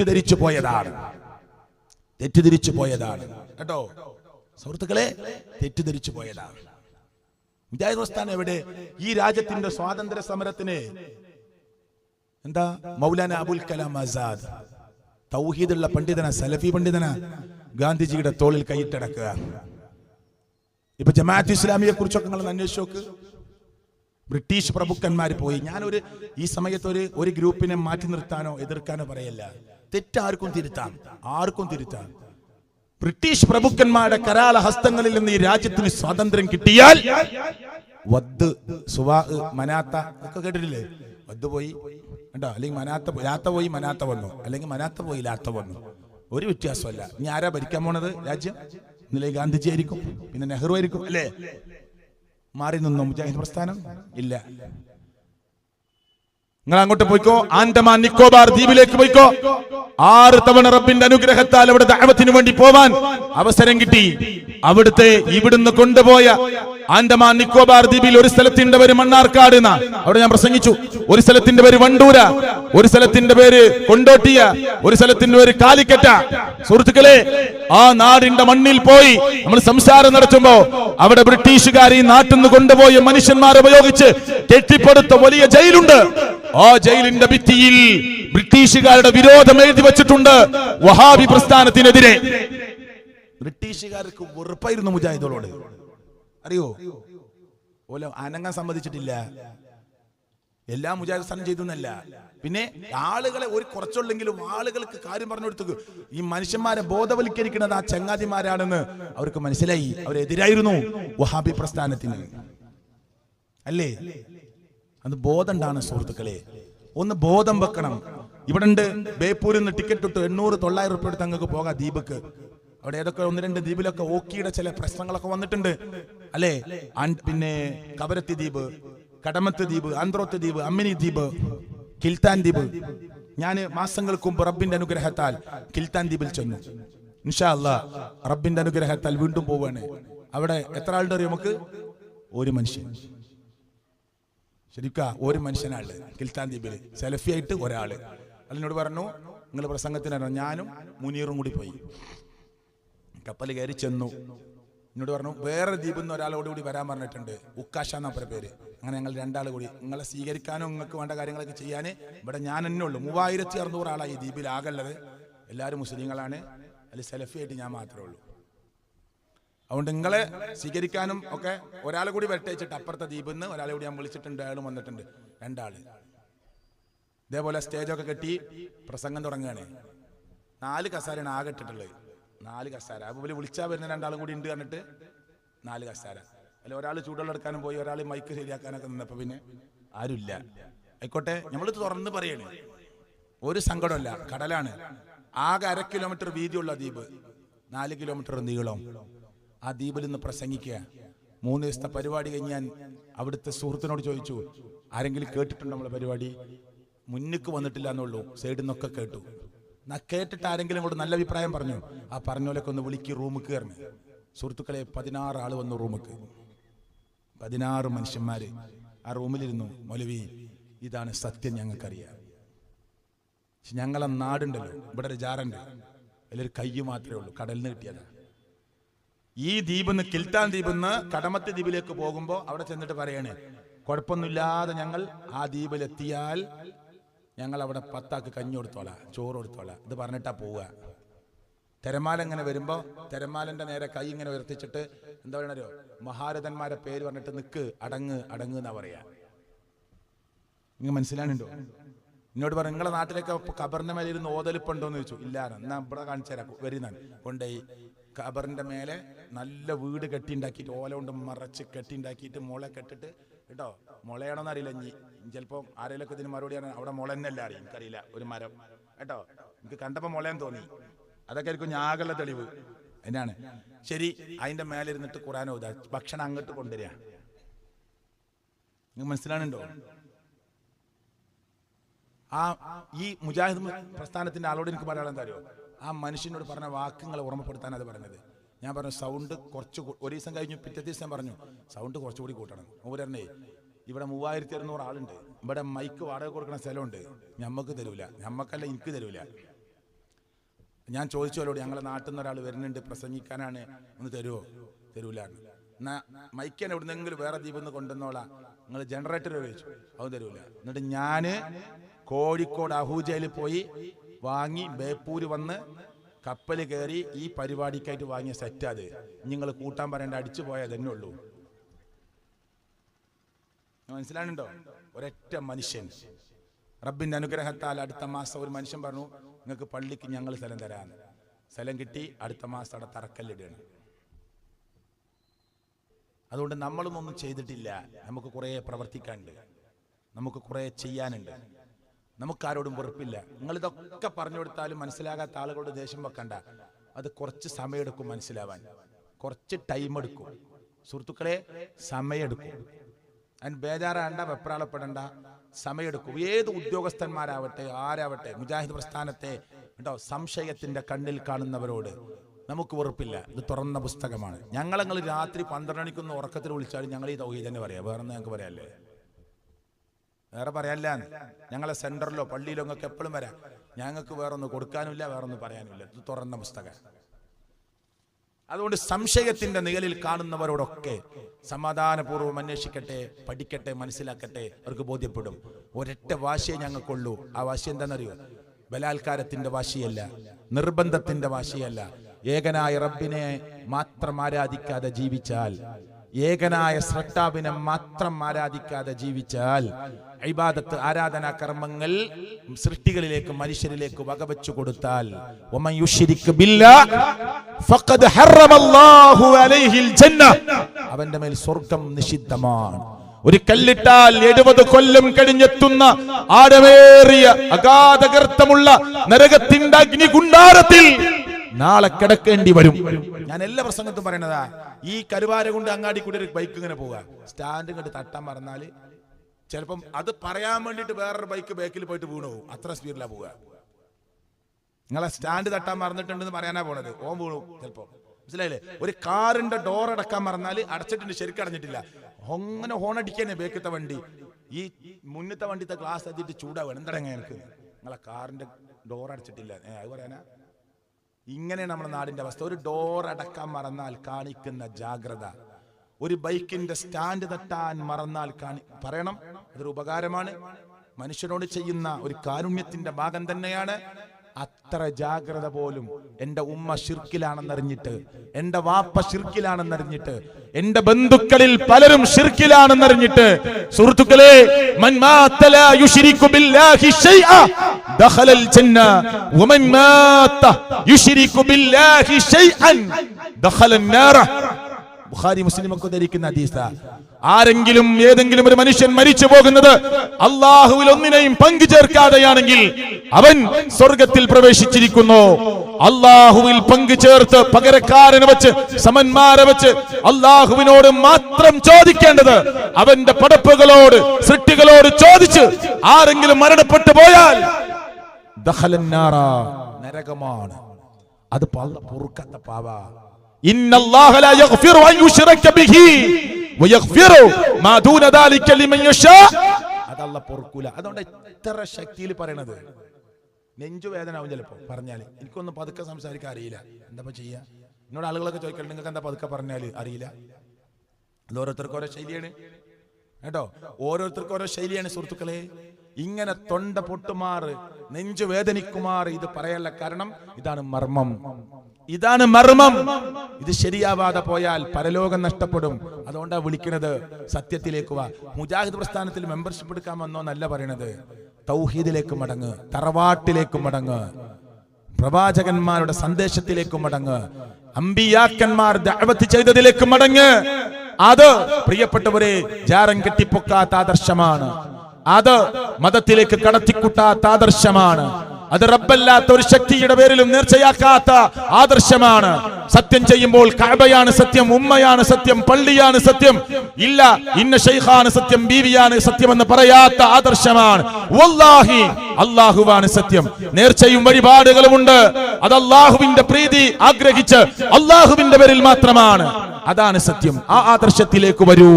തെറ്റിദ്ധരിച്ചു പോയതാണ് തെറ്റിദ്ധരിച്ചു പോയതാണ് കേട്ടോ? സുഹൃത്തുക്കളെ തെറ്റിദ്ധരിച്ചു പോയതാണ് മുജാഹിദ് എവിടെ? ഈ രാജ്യത്തിന്റെ സ്വാതന്ത്ര്യ സമരത്തിന് എന്താ? മൗലാന അബുൽ കലാം ആസാദ് തൗഹീദുള്ള പണ്ഡിതന സലഫി പണ്ഡിതന ഗാന്ധിജിയുടെ തോളിൽ കൈയിട്ടടക്കുക. ഇപ്പൊ ജമാഅത്ത് ഇസ്ലാമിയെ കുറിച്ചൊക്കെ നിങ്ങൾ അന്വേഷിച്ചോക്ക് ബ്രിട്ടീഷ് പ്രഭുക്കന്മാർ പോയി. ഞാനൊരു ഈ സമയത്ത് ഒരു ഒരു ഗ്രൂപ്പിനെ മാറ്റി നിർത്താനോ എതിർക്കാനോ പറയല്ല. തെറ്റാർക്കും തിരുത്താം ആർക്കും തിരുത്താം. ബ്രിട്ടീഷ് പ്രഭുക്കന്മാരുടെ കരാല ഹസ്തങ്ങളിൽ നിന്ന് ഈ രാജ്യത്തിന് സ്വാതന്ത്ര്യം കിട്ടിയാൽ വദ് സുവാ മനാത്ത ഒക്കെ കേട്ടിട്ടില്ലേ? വദ് പോയി. കേട്ടോ അല്ലെങ്കിൽ മനാത്ത ലാത്ത പോയി മനാത്ത വന്നു. അല്ലെങ്കിൽ മനാത്ത പോയി ലാത്ത വന്നു. ഒരു വ്യത്യാസമല്ല. ഇനി ആരാ ഭരിക്കാൻ പോണത്? രാജ്യം? ഇന്നലെ ഗാന്ധിജി ആയിരിക്കും. പിന്നെ നെഹ്റു ആയിരിക്കും അല്ലേ? മാറി നിന്നോ മുജാഹിദ് പ്രസ്ഥാനം? ഇല്ല. നിങ്ങൾ അങ്ങോട്ട് പോയിക്കോ? ആൻഡമാൻ നിക്കോബാർ ദ്വീപിലേക്ക് പോയിക്കോ? ആറ് തവണ റബ്ബിന്റെ അനുഗ്രഹത്താൽ അവിടെ ദഅവത്തിന് വേണ്ടി പോവാൻ അവസരം കിട്ടി. അവിടുത്തെ ഇവിടുന്ന് കൊണ്ടുപോയ ആൻഡമാൻ നിക്കോബാർ ദ്വീപിൽ ഒരു സ്ഥലത്തിന്റെ പേര് മണ്ണാർക്കാട് എന്ന. അവിടെ ഞാൻ പ്രസംഗിച്ചു. ഒരു സ്ഥലത്തിന്റെ പേര് വണ്ടൂര. ഒരു സ്ഥലത്തിന്റെ പേര് കൊണ്ടോട്ടിയ. ഒരു സ്ഥലത്തിന്റെ പേര് കാലിക്കറ്റ. സുഹൃത്തുക്കളെ ആ നാടിന്റെ മണ്ണിൽ പോയി നമ്മൾ സംസാരം നടത്തുമ്പോ അവിടെ ബ്രിട്ടീഷുകാർ ഈ നാട്ടിൽ നിന്ന് കൊണ്ടുപോയ മനുഷ്യന്മാരെ ഉപയോഗിച്ച് കെട്ടിപ്പടുത്ത വലിയ ജയിലുണ്ട്. ആ ജയിലിന്റെ ഭിത്തിയിൽ ബ്രിട്ടീഷുകാരുടെ വിരോധം എഴുതി വെച്ചിട്ടുണ്ട് വഹാബി പ്രസ്ഥാനത്തിനെതിരെ. ബ്രിട്ടീഷുകാർക്ക് വെറുപ്പായിരുന്നു മുജാഹിദുകളോട്. അറിയോ? ഓല അനങ്ങാൻ സമ്മതിച്ചിട്ടില്ല. എല്ലാ മുജാഹിദ് സ്ഥാനം ചെയ്തു എന്നല്ല പിന്നെ ആളുകളെ ഒരു കുറച്ചുള്ളെങ്കിലും ആളുകൾക്ക് കാര്യം പറഞ്ഞു കൊടുത്തു ഈ മനുഷ്യന്മാരെ ബോധവൽക്കരിക്കുന്നത് ആ ചങ്ങാതിമാരാണെന്ന് അവർക്ക് മനസ്സിലായി. അവരെതിരായിരുന്നു വഹാബി പ്രസ്ഥാനത്തിന്. അല്ലേ? അത് ബോധമുണ്ടാണ് സുഹൃത്തുക്കളെ. ഒന്ന് ബോധം വെക്കണം. ഇവിടെ ഉണ്ട് ബേപ്പൂരിൽ നിന്ന് ടിക്കറ്റ് ഇട്ട്. എണ്ണൂറ് തൊള്ളായിരം റുപ്യ അങ്ങക്ക് പോകാം ദ്വീപക്ക് അവിടെ ഏതൊക്കെ ഒന്ന് രണ്ട് ദ്വീപിലൊക്കെ ഓക്കിയുടെ ചില പ്രശ്നങ്ങളൊക്കെ വന്നിട്ടുണ്ട്. അല്ലേ? പിന്നെ കബരത്തി ദ്വീപ് കടമത്ത് ദ്വീപ് ആന്ത്രോത്ത് ദ്വീപ് അമ്മിനി ദ്വീപ് കിൽത്താൻ ദ്വീപ്. ഞാൻ മാസങ്ങൾക്ക് മുമ്പ് റബ്ബിന്റെ അനുഗ്രഹത്താൽ കിൽത്താൻ ദ്വീപിൽ ചെന്നു. ഇൻഷാ അല്ലാ റബ്ബിന്റെ അനുഗ്രഹത്താൽ വീണ്ടും പോവാണ് അവിടെ എത്ര ആളുടെ അറിയാം നമുക്ക്? ഒരു മനുഷ്യൻ. ശരിക്കാ ഒരു മനുഷ്യനാൾ കിൽത്താൻ ദ്വീപിൽ സെൽഫി ആയിട്ട് ഒരാൾ. അതിനോട് പറഞ്ഞു നിങ്ങൾ പ്രസംഗത്തിന് ഞാനും മുനീറും കൂടി പോയി. കപ്പൽ കയറി ചെന്നു. എന്നോട് പറഞ്ഞു വേറെ ദ്വീപിൽ നിന്ന് ഒരാളോട് കൂടി വരാൻ പറഞ്ഞിട്ടുണ്ട്. ഉക്കാശ എന്നാ പറഞ്ഞ പേര്. അങ്ങനെ ഞങ്ങൾ രണ്ടാൾ കൂടി നിങ്ങളെ സ്വീകരിക്കാനും നിങ്ങൾക്ക് വേണ്ട കാര്യങ്ങളൊക്കെ ചെയ്യാൻ ഇവിടെ ഞാൻ തന്നെ ഉള്ളൂ. മൂവായിരത്തി അറുന്നൂറ് ആളായി ദ്വീപിൽ ആകെയുള്ളത്. എല്ലാവരും മുസ്ലിങ്ങളാണ്. അതിൽ സെലഫി ആയിട്ട് ഞാൻ മാത്രമേ ഉള്ളൂ. അതുകൊണ്ട് നിങ്ങളെ സ്വീകരിക്കാനും ഒക്കെ ഒരാളെ കൂടി വെട്ടയച്ചിട്ട് അപ്പുറത്തെ ദ്വീപിൽ നിന്ന് ഒരാളെ കൂടി ഞാൻ വിളിച്ചിട്ടുണ്ട് അയാളും വന്നിട്ടുണ്ട്. രണ്ടാൾ ഇതേപോലെ സ്റ്റേജൊക്കെ കെട്ടി പ്രസംഗം തുടങ്ങുകയാണ്. നാല് കസാരയാണ് ആകെ ഇട്ടിട്ടുള്ളത് നാല് കസാര. ഇവർ വിളിച്ചാൽ വരുന്ന രണ്ടാളും കൂടി ഉണ്ട് കണ്ടിട്ട് നാല് കസാര. അല്ല ഒരാൾ ചൂടുവെള്ളം എടുക്കാനും പോയി ഒരാൾ മൈക്ക് ശരിയാക്കാനൊക്കെ നിന്നപ്പോ പിന്നെ ആരുമില്ല. ആയിക്കോട്ടെ നമ്മൾ തുറന്ന് പറയണേ. ഒരു സങ്കടമല്ല കടലാണ്. ആകെ അര കിലോമീറ്റർ വീതിയുള്ള ദ്വീപ്. നാല് കിലോമീറ്റർ നീളം. ആ ദ്വീപിൽ നിന്ന് പ്രസംഗിക്കുക. മൂന്ന് ദിവസത്തെ പരിപാടി കഴിഞ്ഞ് ഞാൻ അവിടുത്തെ സുഹൃത്തിനോട് ചോദിച്ചു ആരെങ്കിലും കേട്ടിട്ടുണ്ടോ നമ്മളെ പരിപാടി? മുന്നിക്ക് വന്നിട്ടില്ല എന്നുള്ളൂ സൈഡിൽ നിന്നൊക്കെ കേട്ടു. കേട്ടിട്ട് ആരെങ്കിലും കൂടെ നല്ല അഭിപ്രായം പറഞ്ഞു. ആ പറഞ്ഞോലൊക്കെ ഒന്ന് വിളിക്ക് റൂമിൽ കയറിന് സുഹൃത്തുക്കളെ പതിനാറ് ആൾ വന്നു റൂമിക്ക് പതിനാറ് മനുഷ്യന്മാര്. ആ റൂമിലിരുന്നു മൊലവി ഇതാണ് സത്യം ഞങ്ങൾക്കറിയാം. പക്ഷെ ഞങ്ങളെ നാടുണ്ടല്ലോ ഇവിടെ ഒരു ജാറുണ്ട്. അതിലൊരു കയ്യ് മാത്രമേ ഉള്ളൂ കടലിൽ നിന്ന് കിട്ടിയതാ. ഈ ദ്വീപിൽ നിന്ന് കിൽത്താൻ ദ്വീപിൽ നിന്ന് കടമത്ത് ദ്വീപിലേക്ക് പോകുമ്പോൾ അവിടെ ചെന്നിട്ട് പറയണേ കുഴപ്പമൊന്നുമില്ലാതെ ഞങ്ങൾ ആ ദ്വീപിലെത്തിയാൽ ഞങ്ങൾ അവിടെ പത്താക്ക് കഞ്ഞി കൊടുത്തോളാം ചോറ് കൊടുത്തോളാം. ഇത് പറഞ്ഞിട്ടാ പോവുക. തിരമാല ഇങ്ങനെ വരുമ്പോൾ തിരമാലന്റെ നേരെ കൈ ഇങ്ങനെ ഉയർത്തിച്ചിട്ട് എന്താ പറയണോ മഹാരഥന്മാരെ പേര് പറഞ്ഞിട്ട് നിക്ക് അടങ്ങ് അടങ്ങ് എന്നാ പറയാ. നിങ്ങൾ മനസ്സിലാണുണ്ടോ എന്നോട് പറഞ്ഞു നിങ്ങളുടെ നാട്ടിലൊക്കെ കബറിന്റെ മേലെ ഇരുന്ന് ഓതലിപ്പുണ്ടോ എന്ന് ചോദിച്ചു. ഇല്ല എന്നാ ഇവിടെ കാണിച്ചു തരാം വരുന്നാണ് കൊണ്ടുപോയി. ഖബറിന്റെ മേലെ നല്ല വീട് കെട്ടിണ്ടാക്കിയിട്ട് ഓല കൊണ്ട് മറച്ച് കെട്ടിണ്ടാക്കിയിട്ട് മുള കെട്ടിട്ട് കേട്ടോ? മുളയാണോന്ന് അറിയില്ല ഇനി. ചിലപ്പോൾ ആരെങ്കിലൊക്കെ ഇതിന് മറുപടി ആണ് അവിടെ മുള തന്നെയല്ല അറിയും. എനിക്കറിയില്ല. ഒരു മരം. കേട്ടോ? എനിക്ക് കണ്ടപ്പോൾ മുളയെന്ന് തോന്നി. അതൊക്കെ ആയിരിക്കും ഞാകുള്ള തെളിവ്. എന്നാണ്? ശരി അതിന്റെ മേലെ ഇരുന്നിട്ട് ഖുറാൻ ഭക്ഷണം അങ്ങോട്ട് കൊണ്ടുവരിക. നിങ്ങൾക്ക് മനസ്സിലാണുണ്ടോ ആ ഈ മുജാഹിദ് പ്രസ്ഥാനത്തിന്റെ ആളോട് എനിക്ക് പറയാനുള്ള എന്താ അറിയോ? ആ മനുഷ്യനോട് പറഞ്ഞ വാക്കുകളെ ഓർമ്മപ്പെടുത്താൻ അത് പറഞ്ഞത്. ഞാൻ പറഞ്ഞു സൗണ്ട് കുറച്ച് ഒരു ദിവസം കഴിഞ്ഞു പിറ്റേ ദിവസം ഞാൻ പറഞ്ഞു സൗണ്ട് കുറച്ചുകൂടി കൂട്ടണം. ഊരണ്ണേ ഇവിടെ മൂവായിരത്തി അറുന്നൂറ് ആളുണ്ട്. ഇവിടെ മൈക്ക് വാടക കൊടുക്കുന്ന സ്ഥലമുണ്ട്. ഞമ്മക്ക് തരൂല. ഞമ്മക്കല്ല എനിക്ക് തരൂല. ഞാൻ ചോദിച്ചവരോട് ഞങ്ങളെ നാട്ടിൽ നിന്ന് ഒരാൾ വരുന്നുണ്ട് പ്രസംഗിക്കാനാണ്. ഒന്ന് തരുമോ തരൂല എന്നാ. എവിടെ എവിടുന്നെങ്കിലും വേറെ ദ്വീപിൽ നിന്ന് കൊണ്ടുവന്നോളാം. നിങ്ങൾ ജനറേറ്റർ ഉപയോഗിച്ചു. അത് തരൂല. എന്നിട്ട് ഞാൻ കോഴിക്കോട് അഹൂജയിൽ പോയി വാങ്ങി ബേപ്പൂര് വന്ന് കപ്പൽ കയറി ഈ പരിപാടിക്കായിട്ട് വാങ്ങിയ സെറ്റ് അത് നിങ്ങൾ കൂട്ടാൻ പറയേണ്ട അടിച്ചു പോയാൽ തന്നെ ഉള്ളൂ. മനസ്സിലാണുണ്ടോ ഒരൊറ്റ മനുഷ്യൻ. റബ്ബിന്റെ അനുഗ്രഹത്താൽ അടുത്ത മാസം ഒരു മനുഷ്യൻ പറഞ്ഞു നിങ്ങൾക്ക് പള്ളിക്ക് ഞങ്ങൾ സ്ഥലം തരാന്ന് സ്ഥലം കിട്ടി അടുത്ത മാസം അവിടെ തറക്കല്ലിടുകയാണ്. അതുകൊണ്ട് നമ്മളൊന്നും ചെയ്തിട്ടില്ല. നമുക്ക് കുറേ പ്രവർത്തിക്കാനുണ്ട്. നമുക്ക് കുറേ ചെയ്യാനുണ്ട്. നമുക്കാരോടും വെറുപ്പില്ല. നിങ്ങൾ ഇതൊക്കെ പറഞ്ഞു കൊടുത്താലും മനസ്സിലാകാത്ത ആളുകളുടെ ദേഷ്യം വെക്കണ്ട. അത് കുറച്ച് സമയമെടുക്കും മനസ്സിലാവാൻ. കുറച്ച് ടൈം എടുക്കും. സുഹൃത്തുക്കളെ സമയമെടുക്കും. അതിന് ബേജാറാണ്ട വെപ്രാളപ്പെടണ്ട. സമയമെടുക്കും. ഏത് ഉദ്യോഗസ്ഥന്മാരാവട്ടെ ആരാവട്ടെ മുജാഹിദ് പ്രസ്ഥാനത്തെ കേട്ടോ സംശയത്തിന്റെ കണ്ണിൽ കാണുന്നവരോട് നമുക്ക് വെറുപ്പില്ല. ഇത് തുറന്ന പുസ്തകമാണ്. ഞങ്ങളങ്ങൾ രാത്രി പന്ത്രണ്ട് മണിക്കൊന്ന് ഉറക്കത്തിൽ വിളിച്ചാലും ഞങ്ങൾ ഈ തൗഹീദ് തന്നെ പറയാം. വേറെ ഞങ്ങൾക്ക് പറയാല്ലേ വേറെ പറയാനില്ല ഞങ്ങളെ സെന്ററിലോ പള്ളിയിലോ നിങ്ങൾക്ക് എപ്പോഴും വരാം. ഞങ്ങൾക്ക് വേറെ ഒന്നും കൊടുക്കാനുമില്ല വേറെ ഒന്നും പറയാനുമില്ല. ഇത് തുറന്ന പുസ്തകം. അതുകൊണ്ട് സംശയത്തിന്റെ നിഴലിൽ കാണുന്നവരോടൊക്കെ സമാധാനപൂർവം അന്വേഷിക്കട്ടെ പഠിക്കട്ടെ മനസ്സിലാക്കട്ടെ അവർക്ക് ബോധ്യപ്പെടും. ഒരൊറ്റ വാശിയെ ഞങ്ങൾക്കുള്ളൂ. ആ വാശി എന്താണെന്നറിയോ? ബലാത്കാരത്തിന്റെ വാശിയല്ല നിർബന്ധത്തിന്റെ വാശിയല്ല. ഏകനായ റബ്ബിനെ മാത്രം ആരാധിക്കാതെ ജീവിച്ചാൽ ഏകനായ സ്രഷ്ടാവിനെ മാത്രം ആരാധിക്കാതെ ജീവിച്ചാൽ ഇബാദത്ത് ആരാധനാ കർമ്മങ്ങൾ സൃഷ്ടികളിലേക്ക് മനുഷ്യരിലേക്ക് വകവെച്ചു കൊടുത്താൽ അവന്റെ മേൽ സ്വർഗം നിഷിദ്ധമാണ്. ഒരു കല്ലിട്ടാൽ എഴുപത് കൊല്ലം കഴിഞ്ഞെത്തുന്ന ആഴമേറിയ അഗാധകർത്തമുള്ള നരകത്തിന്റെ അഗ്നികുണ്ടാരത്തിൽ നാളെ കിടക്കേണ്ടി വരും. ഞാൻ എല്ലാ പ്രസംഗത്തും പറയണതാ ഈ കരുവാര കൊണ്ട് അങ്ങാടി കൂടി ഒരു ബൈക്ക് ഇങ്ങനെ പോവുക. സ്റ്റാൻഡ് കണ്ട് തട്ടാൻ മറന്നാൽ ചിലപ്പം അത് പറയാൻ വേണ്ടിയിട്ട് വേറൊരു ബൈക്ക് ബാക്കിൽ പോയിട്ട് വീണു പോകും. അത്ര സ്പീഡിലാ പോവുക. നിങ്ങളെ സ്റ്റാൻഡ് തട്ടാൻ മറന്നിട്ടുണ്ടെന്ന് പറയാനാ പോണത്. ഓൻ വീണു ചിലപ്പോ. മനസ്സിലായില്ലേ? ഒരു കാറിന്റെ ഡോർ അടക്കാൻ മറന്നാൽ അടച്ചിട്ടുണ്ട് ശരിക്കും അടഞ്ഞിട്ടില്ല. അങ്ങനെ ഹോൺ അടിക്കാനെ ബേക്കത്തെ വണ്ടി. ഈ മുന്നത്തെ വണ്ടിത്തെ ഗ്ലാസ് എത്തിയിട്ട് ചൂടാവും എന്തടങ്ങ എനിക്ക് നിങ്ങളെ കാറിന്റെ ഡോർ അടച്ചിട്ടില്ല. അത് പറയാനാ? ഇങ്ങനെയാണ് നമ്മുടെ നാടിന്റെ അവസ്ഥ. ഒരു ഡോർ അടക്കാൻ മറന്നാൽ കാണിക്കുന്ന ജാഗ്രത. ഒരു ബൈക്കിന്റെ സ്റ്റാൻഡ് തട്ടാൻ മറന്നാൽ കാണി പറയണം. അതൊരു ഉപകാരമാണ്. മനുഷ്യനോട് ചെയ്യുന്ന ഒരു കാരുണ്യത്തിന്റെ ഭാഗം തന്നെയാണ്. അത്ര ജാഗ്രത പോലും എന്റെ ഉമ്മ ഷിർക്കിലാണെന്നറിഞ്ഞിട്ട് എന്റെ വാപ്പ ഷിർക്കിലാണെന്നറിഞ്ഞിട്ട് എന്റെ ബന്ധുക്കളിൽ പലരും ഷിർക്കിലാണെന്നറിഞ്ഞിട്ട് സുഹൃത്തുക്കളെ ബുഖാരി മുസ്ലിം ഒക്കെ ധരിക്കുന്ന ഹദീസ. ആരെങ്കിലും ഏതെങ്കിലും ഒരു മനുഷ്യൻ മരിച്ചു പോകുന്നത് അള്ളാഹുവിൽ ഒന്നിനെയും പങ്കു ചേർക്കാതെയാണെങ്കിൽ അവൻ സ്വർഗത്തിൽ പ്രവേശിച്ചിരിക്കുന്നു. അള്ളാഹുവിൽ പങ്കു ചേർത്ത് പകരക്കാരനെ വെച്ച് സമന്മാരെ വെച്ച് അള്ളാഹുവിനോട് മാത്രം ചോദിക്കേണ്ടത് അവന്റെ പടപ്പുകളോട് സൃഷ്ടികളോട് ചോദിച്ച് ആരെങ്കിലും മരണപ്പെട്ടു പോയാൽ നരകമാണ്. അത് പൊറുക്കാത്ത പാവ. അതുകൊണ്ട് ഇത്ര ശക്തിയിൽ പറയണത്. നെഞ്ചുവേദന ആവും ചിലപ്പോ പറഞ്ഞാൽ. എനിക്കൊന്നും പതുക്കെ സംസാരിക്കാൻ അറിയില്ല. എന്താ ചെയ്യാ? എന്നോട് ആളുകളൊക്കെ ചോദിക്കണ്ട നിങ്ങൾക്ക് എന്താ പതുക്കെ പറഞ്ഞാൽ? അറിയില്ല. അത് ഓരോരുത്തർക്കും ഓരോ ശൈലിയാണ്. കേട്ടോ? ഓരോരുത്തർക്കും ഓരോ ശൈലിയാണ് സുഹൃത്തുക്കളെ. ഇങ്ങനെ തൊണ്ട പൊട്ടുമാറ് നെഞ്ചു വേദനിക്കുമാറ് ഇത് പറയല്ല കാരണം ഇതാണ് മർമ്മം. ഇതാണ് മർമ്മം. ഇത് ശരിയാവാതെ പോയാൽ പരലോകം നഷ്ടപ്പെടും. അതുകൊണ്ടാണ് വിളിക്കുന്നത്. സത്യത്തിലേക്ക് വാ. മുജാഹിദ് പ്രസ്ഥാനത്തിൽ മെമ്പർഷിപ്പ് എടുക്കാൻ വന്നോ എന്നല്ല പറയണത്. തൗഹീദിലേക്ക് മടങ്ങ്. തറവാട്ടിലേക്ക് മടങ്ങ്. പ്രവാചകന്മാരുടെ സന്ദേശത്തിലേക്ക് മടങ്ങ്. അമ്പിയാക്കന്മാർ ദഅവത്ത് ചെയ്തതിലേക്ക് മടങ്ങ്. അത് പ്രിയപ്പെട്ടവരെ ജാരം കെട്ടിപ്പൊക്കാത്ത ആദർശമാണ്. അത് മതത്തിലേക്ക് കടത്തിക്കുട്ടാത്ത ആദർശമാണ്. അത് റബ്ബല്ലാത്ത ഒരു ശക്തിയുടെ പേരിലും നേർച്ചയാക്കാത്ത ആദർശമാണ്. സത്യം ചെയ്യുമ്പോൾ കഅബയാണ് സത്യം ഉമ്മയാണ് സത്യം പള്ളിയാണ് സത്യം. ഇല്ല ഇന്ന ഷെയ്ഖാണ് സത്യം ബീവിയാണ് സത്യം എന്ന് പറയാത്ത ആദർശമാണ്. അള്ളാഹുവാണ് സത്യം. നേർച്ചയും വഴിപാടുകളും ഉണ്ട്. അത് അള്ളാഹുവിന്റെ പ്രീതി ആഗ്രഹിച്ച് അള്ളാഹുവിന്റെ പേരിൽ മാത്രമാണ്. അതാണ് സത്യം. ആ ആദർശത്തിലേക്ക് വരൂ.